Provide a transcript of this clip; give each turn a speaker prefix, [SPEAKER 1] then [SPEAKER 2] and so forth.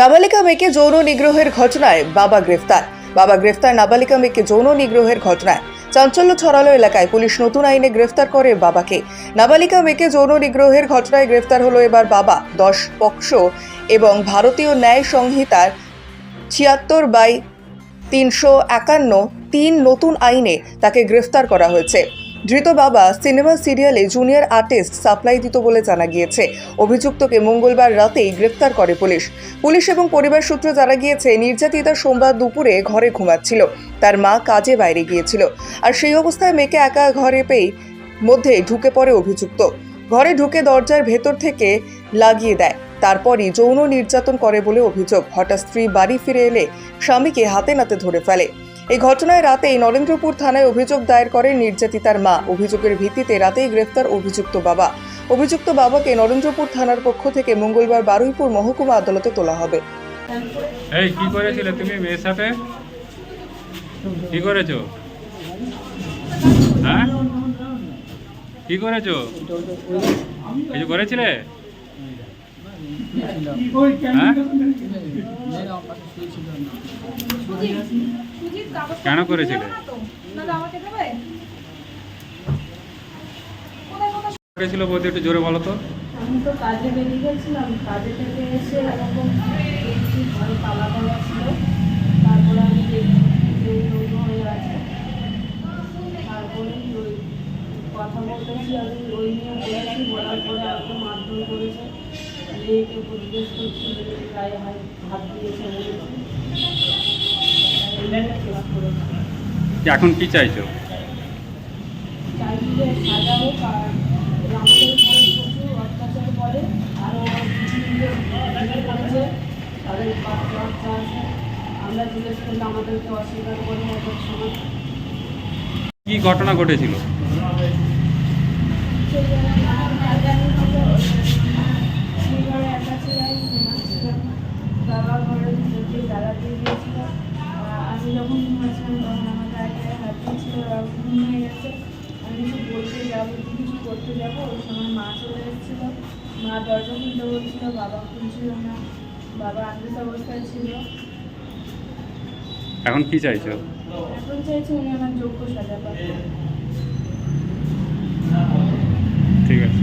[SPEAKER 1] নাবালিকা মেয়েকে যৌন নিগ্রহের ঘটনায় বাবা গ্রেফতার। বাবা গ্রেফতার নাবালিকা মেয়েকে যৌন নিগ্রহের ঘটনায়। চাঞ্চল্য ছড়ালো এলাকায়। পুলিশ নতুন আইনে গ্রেফতার করে বাবাকে। নাবালিকা মেয়েকে যৌন নিগ্রহের ঘটনায় গ্রেফতার হলো এবার বাবা, দশ পক্ষ এবং ভারতীয় ন্যায় সংহিতার ছিয়াত্তর বাই তিনশো একান্ন, তিন নতুন আইনে তাকে গ্রেফতার করা হয়েছে। ধৃত বাবা সিনেমা সিরিয়ালে জুনিয়র আর্টিস্ট সাপ্লাই দিত বলে জানা গিয়েছে। অভিযুক্তকে মঙ্গলবার রাতেই গ্রেফতার করে পুলিশ। পুলিশ এবং পরিবার সূত্রে জানা গিয়েছে, নির্যাতিতা সোমবার দুপুরে ঘরে ঘুমাচ্ছিল। তার মা কাজে বাইরে গিয়েছিল। আর সেই অবস্থায় মেয়েকে একা ঘরে পেয়ে মধ্যে ঢুকে পড়ে অভিযুক্ত। ঘরে ঢুকে দরজার ভেতর থেকে লাগিয়ে দেয়। তারপরই যৌন নির্যাতন করে বলে অভিযোগ। হঠাৎ স্ত্রী বাড়ি ফিরে এলে স্বামীকে হাতে নাতে ধরে ফেলে। এই ঘটনায় রাতেই নরেন্দ্রপুর থানায় অভিযোগ দায়ের করে নির্যাতিতার মা। অভিযোগের ভিত্তিতে রাতেই গ্রেফতার অভিযুক্ত বাবা। অভিযুক্ত বাবাকে নরেন্দ্রপুর থানার পক্ষ থেকে মঙ্গলবার বারুইপুর মহকুমা আদালতে তোলা হবে।
[SPEAKER 2] এই, কি করেছিলে তুমি মেয়ের সাথে? কি করেছ? হ্যাঁ? কি করেছ? কিছু করেছিলে? কেন করেছিলে? করেছিল বলতে একটু জোরে বলো তো?
[SPEAKER 3] আমি তো কাজে বেরিয়ে গেছিলাম, কাজে থেকে এসে এরকম ঘরে তালা দেওয়া ছিল। তারপরে আমি হয়ে আছে। তারপরে ওই কথা বলতেছি, আমি ওই নিয়ে বলেছি, বলার পরে আমাকে মারধর করেছে। মেয়েকে পরিবেশ করছি গায়ে হাত দিয়েছে
[SPEAKER 2] এখন কি চাইছো?
[SPEAKER 3] চাইছি যে সাজা হোক আর আমাদের প্রচুর অত্যাচার করে আরও বিয়ে করেছে তাদের বাচ্চা বাচ্চা আছে আমরা জিজ্ঞেস করলে আমাদেরকে অস্বীকার করে সময়।
[SPEAKER 2] কি ঘটনা ঘটেছিল
[SPEAKER 3] ঘরে একা ছিলাম ঘুমাচ্ছিলাম বাবা ঘরে যদি দাঁড়াতে গিয়েছিল আমি যখন ঘুমাচ্ছিলাম তখন আমার গায়ে গায়ে হাত দিয়েছিল ঘুম হয়ে গেছে। আমি কিছু বলতে যাব কিছু করতে যাব ওই সময় মা চলে এসেছিল। মা দরজা খুলতে বলছিল বাবা খুলছিল না। বাবা আন্দাজ অবস্থায় ছিল।
[SPEAKER 2] এখন কি চাইছো?
[SPEAKER 3] এখন চাইছি উনি আমার যোগ্য সাজা পাবে
[SPEAKER 2] ঠিক আছে।